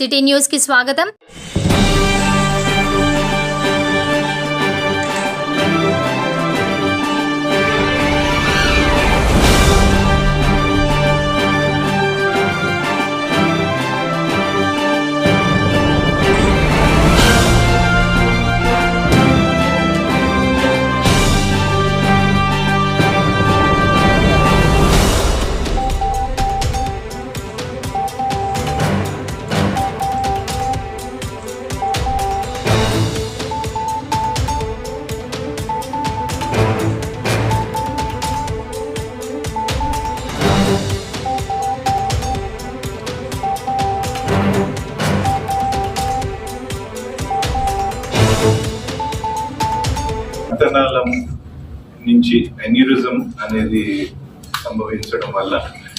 City news కి స్వాగతం రక్తనాళం నుంచి ఎన్యూరిజం అనేది సంభవించడం వల్ల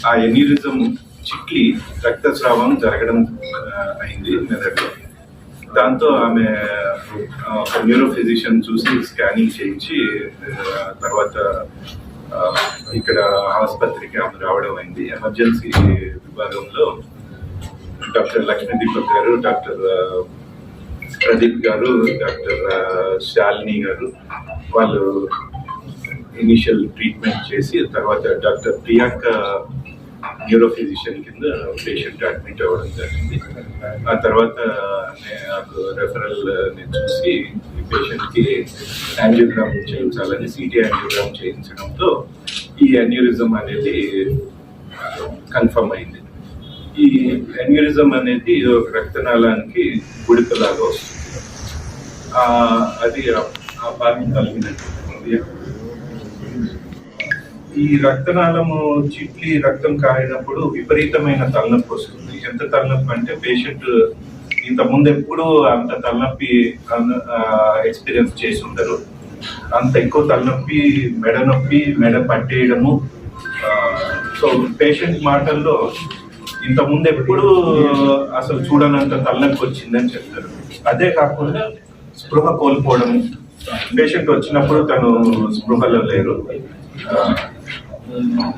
ఆ ఎన్యూరిజం చిట్లి రక్తస్రావం జరగడం అయింది మెదడులో. దాంతో ఆమె ఒక న్యూరో ఫిజిషియన్ చూసి స్కానింగ్ చేయించి తర్వాత ఇక్కడ ఆసుపత్రికి ఆమె రావడం అయింది. ఎమర్జెన్సీ విభాగంలో డాక్టర్ లక్ష్మీ దీపక్ గారు డాక్టర్ ప్రదీప్ గారు డాక్టర్ శాలిని గారు వాళ్ళు ఇనిషియల్ ట్రీట్మెంట్ చేసి తర్వాత డాక్టర్ ప్రియాంక న్యూరో ఫిజిషియన్ కింద పేషెంట్ అడ్మిట్ అవ్వడం జరిగింది. ఆ తర్వాత నే- నాకు రెఫరల్ నేను చూసి ఈ పేషెంట్కి యాంజియోగ్రామ్ చేయించాలని సిటీ యాంజియోగ్రామ్ చేయించడంతో ఈ అన్యూరిజం అనేది కన్ఫర్మ్ అయింది. ఈ ఎన్యూరిజం అనేది ఒక రక్తనాళానికి గుడికలాగా వస్తుంది. అది ఆ- బాధ్యం కలిగినట్టు ఈ రక్తనాళము చిట్లి రక్తం కారినప్పుడు విపరీతమైన తలనొప్పి వస్తుంది. ఎంత తలనొప్పి అంటే పేషెంట్ ఇంత ముందు ఎప్పుడు అంత తలనొప్పి ఎక్స్పీరియన్స్ చేసి ఉండరు. అంత ఎక్కువ తలనొప్పి మెడ నొప్పి మెడ పట్టేయడము సో పేషెంట్ మాటల్లో ఇంత ముందు ఎప్పుడు అసలు చూడనంత తలనొప్పి వచ్చిందని చెప్తారు. అదే కాకుండా స్పృహ కోల్పోవడం పేషెంట్ వచ్చినప్పుడు తను స్పృహలో లేరు.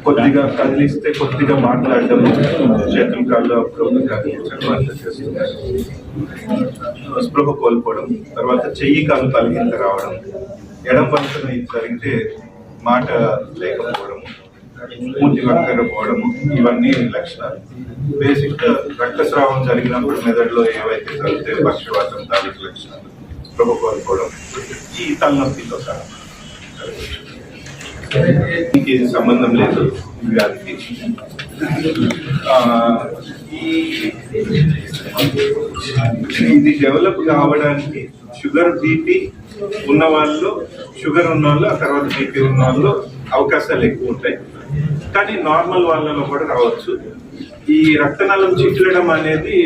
కొద్దిగా కదిలిస్తే కొద్దిగా మాట్లాడడం చేతుల కాళ్ళు అప్పుడు అంతా చేస్తున్నారు. స్పృహ కోల్పోవడం తర్వాత చెయ్యి కాలు తలిగింత రావడం ఎడం పక్కన ఇది జరిగితే మాట లేకపోవడం మూతి వంకర పోవడము ఇవన్నీ లక్షణాలు. బేసిక్ రక్తస్రావం జరిగినప్పుడు మెదడులో ఏవైతే జరుగుతాయో పక్షవాతం దానికి లక్షణాలు స్పృహ కోల్పోవడం ఈ తలనొప్పితో సహా దీనికి సంబంధం లేదు ఈ వ్యాధికి ఈ ఇది డెవలప్ కావడానికి షుగర్ బీపీ ఉన్న వాళ్ళు షుగర్ ఉన్న వాళ్ళు ఆ తర్వాత బీపీ ఉన్న వాళ్ళు అవకాశాలు ఎక్కువ ఉంటాయి. కానీ నార్మల్ వాళ్ళలో కూడా రావచ్చు. ఈ రక్తనాళం చిట్లడం అనేది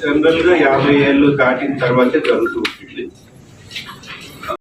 జనరల్గా యాభై ఏళ్ళు దాటిన తర్వాతే జరుగుతుంది